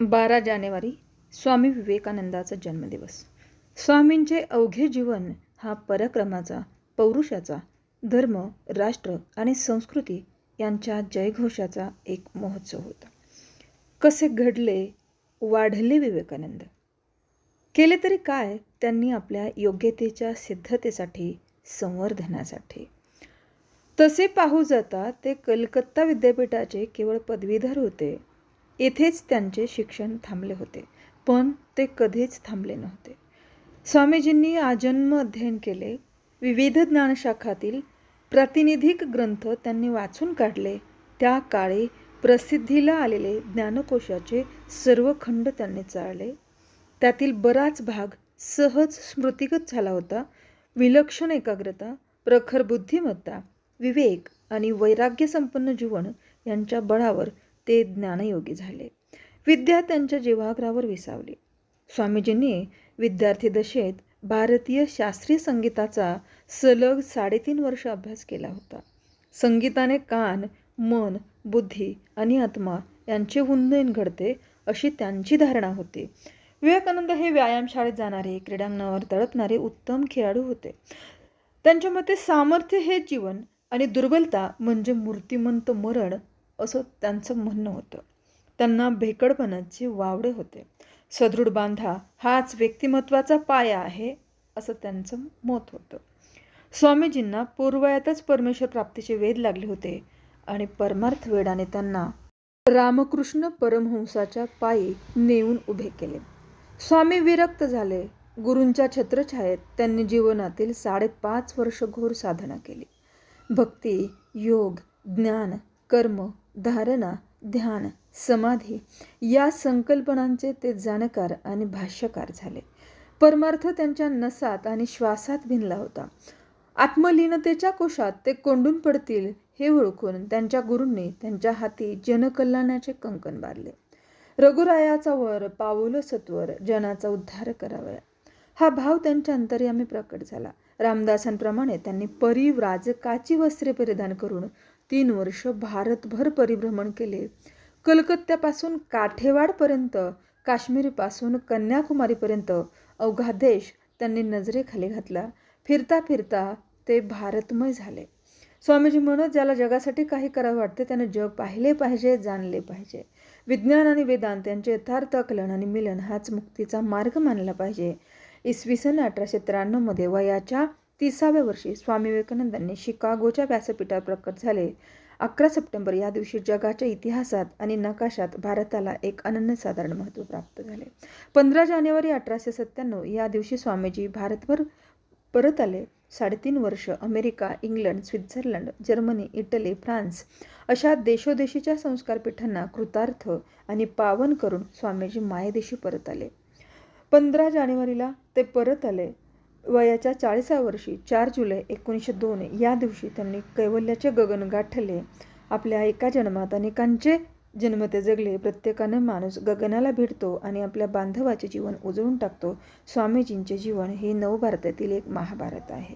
बारा जानेवारी स्वामी विवेकानंदाचा जन्मदिवस. स्वामींचे अवघे जीवन हा पराक्रमाचा पौरुषाचा धर्म राष्ट्र आणि संस्कृती यांच्या जयघोषाचा एक महोत्सव होता. कसे घडले वाढले विवेकानंद? केले तरी काय त्यांनी आपल्या योग्यतेच्या सिद्धतेसाठी संवर्धनासाठी? तसे पाहू जाता ते कलकत्ता विद्यापीठाचे केवळ पदवीधर होते. येथेच त्यांचे शिक्षण थांबले होते पण ते कधीच थांबले नव्हते. स्वामीजींनी आजन्म अध्ययन केले. विविध ज्ञानशाखातील प्रातिनिधिक ग्रंथ त्यांनी वाचून काढले. त्या काळी प्रसिद्धीला आलेले ज्ञानकोशाचे सर्व खंड त्यांनी चाळले. त्यातील बराच भाग सहज स्मृतिगत झाला होता. विलक्षण एकाग्रता प्रखर बुद्धिमत्ता विवेक आणि वैराग्यसंपन्न जीवन यांच्या बळावर ते ज्ञानयोगी झाले. विद्या त्यांच्या जीवाग्रावर विसावली. स्वामीजींनी विद्यार्थी दशेत भारतीय शास्त्रीय संगीताचा सलग साडेतीन वर्ष अभ्यास केला होता. संगीताने कान मन बुद्धी आणि आत्मा यांचे उन्नयन घडते अशी त्यांची धारणा होती. विवेकानंद हे व्यायामशाळेत जाणारे क्रीडांगणावर तळपणारे उत्तम खेळाडू होते. त्यांच्या मते सामर्थ्य हे जीवन आणि दुर्बलता म्हणजे मूर्तिमंत मरण असं त्यांचं म्हणणं होतं. त्यांना भेकडपणाचे वावडे होते. सदृढ बांधा हाच व्यक्तिमत्वाचा पाया आहे असं त्यांचं मत होतं. स्वामीजींना पूर्वयातच परमेश्वर प्राप्तीचे वेध लागले होते आणि परमार्थ वेडाने त्यांना रामकृष्ण परमहंसाच्या पायी नेऊन उभे केले. स्वामी विरक्त झाले. गुरूंच्या छत्रछायेत त्यांनी जीवनातील साडेपाच वर्ष घोर साधना केली. भक्ती योग ज्ञान कर्म धारणा ध्यान समाधी या संकल्पनांचे ते जाणकार आणि भाष्यकार झाले. परमार्थ त्यांच्या नसात आणि श्वासात भिनला होता. आत्मलीनतेच्या कोशात ते कोंडून पडतील हे ओळखून त्यांच्या गुरूंनी त्यांच्या हाती जनकल्याणाचे कंकण बांधले. रघुरायाचा वर पाऊल सत्वर जनाचा उद्धार करावया हा भाव त्यांच्या अंतर्यामी प्रकट झाला. रामदासांप्रमाणे त्यांनी परिव्राजकाची वस्त्रे परिधान करून तीन वर्ष भारतभर परिभ्रमण केले. कलकत्त्यापासून काठेवाडपर्यंत काश्मीरपासून कन्याकुमारीपर्यंत अवघा देश त्यांनी नजरेखाली घातला. फिरता फिरता ते भारतमय झाले. स्वामीजी म्हणत ज्याला जगासाठी काही करावं वाटते त्याने जग पाहिले पाहिजे जाणले पाहिजे. विज्ञान आणि वेदांत यांचे यथार्थ आकलन आणि मिलन हाच मुक्तीचा मार्ग मानला पाहिजे. इसवी सन अठराशे त्र्याण्णवमध्ये वयाच्या तिसाव्या वर्षी स्वामी विवेकानंदांनी शिकागोच्या व्यासपीठावर प्रकट झाले. अकरा सप्टेंबर या दिवशी जगाच्या इतिहासात आणि नकाशात भारताला एक अनन्यसाधारण महत्त्व प्राप्त झाले. पंधरा जानेवारी अठराशे सत्त्याण्णव या दिवशी स्वामीजी भारतभर परत आले. साडेतीन वर्ष America England Switzerland Germany Italy France अशा देशोदेशीच्या संस्कारपीठांना कृतार्थ आणि पावन करून स्वामीजी मायदेशी परत आले. पंधरा जानेवारीला ते परत आले. वयाच्या चाळीसाव्या वर्षी चार जुलै एकोणीसशे दोन या दिवशी त्यांनी कैवल्याचे गगन गाठले आपल्या एका जन्मात अनेकांचे जन्म ते जगले प्रत्येकानं माणूस गगनाला भिडतो आणि आपल्या बांधवाचे जीवन उजळून टाकतो. स्वामीजींचे जीवन हे नवभारतातील एक महाभारत आहे.